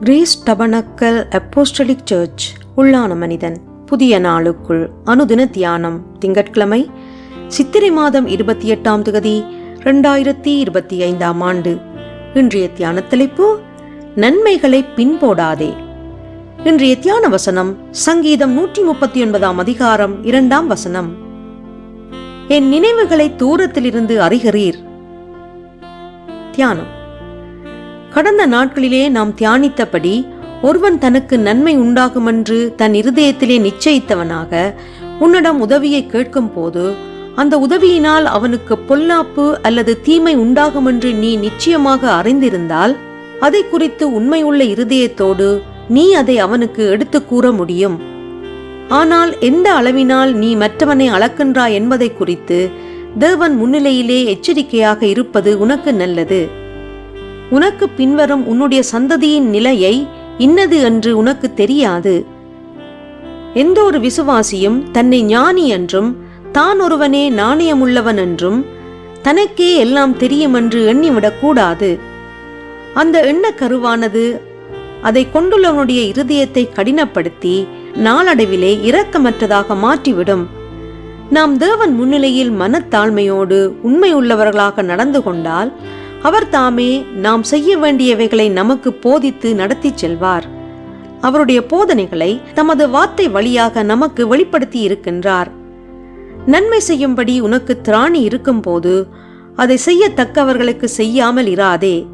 Grace tabernacle apostolic search உள்ளான மனிதன். புதிய நாளுக்குள் அனுதின தியானம் திங்கட்கிழமை சித்திரை மாதம் இருபத்தி எட்டாம் தொகுதி ரெண்டாயிரத்தி இருபத்தி ஐந்தாம் ஆண்டு. இன்றைய தியான தலைப்பு நன்மைகளை பின்போடாதே. இன்றைய தியான வசனம் சங்கீதம் நூற்றி முப்பத்தி ஒன்பதாம் அதிகாரம் இரண்டாம் வசனம். என் நினைவுகளை தூரத்திலிருந்து அறிகிறீர். தியானம். கடந்த நாட்களிலே நாம் தியானித்தபடி ஒருவன் தனக்கு நன்மை உண்டாகுமென்று தன் இருதயத்திலே நிச்சயித்தவனாக உன்னிடம் உதவியை கேட்கும் போது அந்த உதவியினால் அவனுக்கு பொல்லாப்பு அல்லது தீமை உண்டாகுமென்று நீ நிச்சயமாக அறிந்திருந்தால் அதை குறித்து உண்மையுள்ள இருதயத்தோடு நீ அதை அவனுக்கு எடுத்து கூற முடியும். ஆனால் எந்த அளவினால் நீ மற்றவனை அளக்கின்றாய் என்பதை குறித்து தேவன் முன்னிலையிலே எச்சரிக்கையாக இருப்பது உனக்கு நல்லது. உனக்கு பின்வரும் உன்னுடைய சந்ததியின் நிலையை இன்னது என்று உனக்கு தெரியாது. எந்த ஒரு விசுவாசியும் தன்னை ஞானி என்றும் தான் ஒருவனே நாணயமுள்ளவன் என்றும் தனக்கே எல்லாம் தெரியும் என்று எண்ணிவிடக் கூடாது. அந்த எண்ணக் கருவானது அதை கொண்டுள்ளவனுடைய இருதயத்தை கடினப்படுத்தி நாளடைவிலே இரக்கமற்றதாக மாற்றிவிடும். நாம் தேவன் முன்னிலையில் மனத்தாழ்மையோடு உண்மையுள்ளவர்களாக நடந்து கொண்டால் அவர் தாமே நாம் செய்ய வேண்டியவைகளை நமக்கு போதித்து நடத்திச் செல்வார். அவருடைய போதனைகளை தமது வார்த்தை வழியாக நமக்கு வெளிப்படுத்தி இருக்கின்றார். நன்மை செய்யும்படி உனக்கு திராணி இருக்கும்போது அதை செய்யத்தக்கவர்களுக்கு செய்யாமல் இராதே.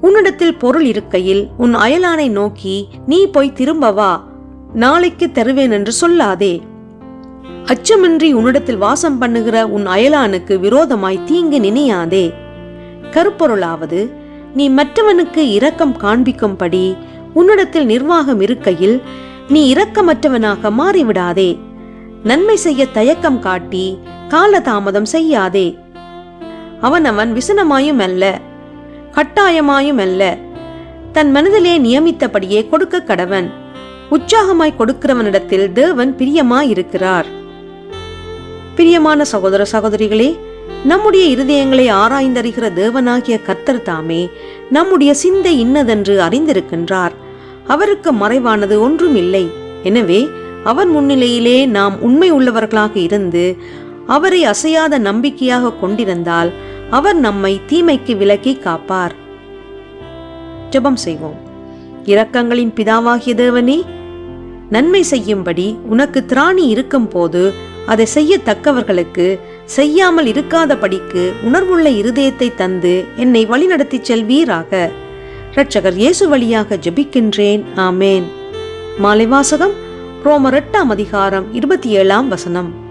உன்னிடத்தில் பொருள் இருக்கையில் உன் அயலானை நோக்கி நீ போய் திரும்ப வா நாளைக்கு தருவேன் என்று சொல்லாதே. அச்சமின்றி உன்னிடத்தில் வாசம் பண்ணுகிற உன் அயலானுக்கு விரோதமாய் தீங்கு நினையாதே. கருப்பொருளாவது நீ மற்றவனுக்கு இரக்கம் காண்பிக்கும்படி உன்னிடத்தில் நிர்வாகம் இருக்கையில் நீ இரக்கமற்றவனாக மாறிவிடாதே. நன்மை செய்ய தயக்கம் காட்டி காலதாமதம் செய்யாதே. அவனவன் விசனமாயும் அல்ல கட்டாயமாயும் அல்ல. தன் மனதிலே நியமித்தபடியே கொடுக்க கடவன். உற்சாகமாய் கொடுக்கிறவனிடத்தில் தேவன் பிரியமாயிருக்கிறார். பிரியமான சகோதர சகோதரிகளே நம்முடைய இருதயங்களை ஆராய்ந்தறிகிற தேவனாகிய கர்த்தர் தாமே நம்முடைய சிந்தை இன்னதென்று அறிந்திருக்கின்றார். அவருக்கு மறைவானது ஒன்றும் இல்லை எனவே அவர் முன்னிலையிலே நாம் உண்மை உள்ளவர்களாக இருந்து அவரை அசையாத நம்பிக்கையாக கொண்டிருந்தால் அவர் நம்மை தீமைக்கு விலக்கி காப்பார். ஜெபம் செய்வோம். இரக்கங்களின் பிதாவாகிய தேவனே நன்மை செய்யும்படி உனக்கு திராணி இருக்கும் போது அதை செய்யத்தக்கவர்களுக்கு செய்யாமல் இருக்காதபடிக்கு உணர்வுள்ள இருதயத்தை தந்து என்னை வழிநடத்திச் செல்வீராக. இரட்சகர் இயேசு வழியாக ஜெபிக்கின்றேன். ஆமேன். மாலைவாசகம் ரோமர் எட்டாம் அதிகாரம் இருபத்தி ஏழாம் வசனம்.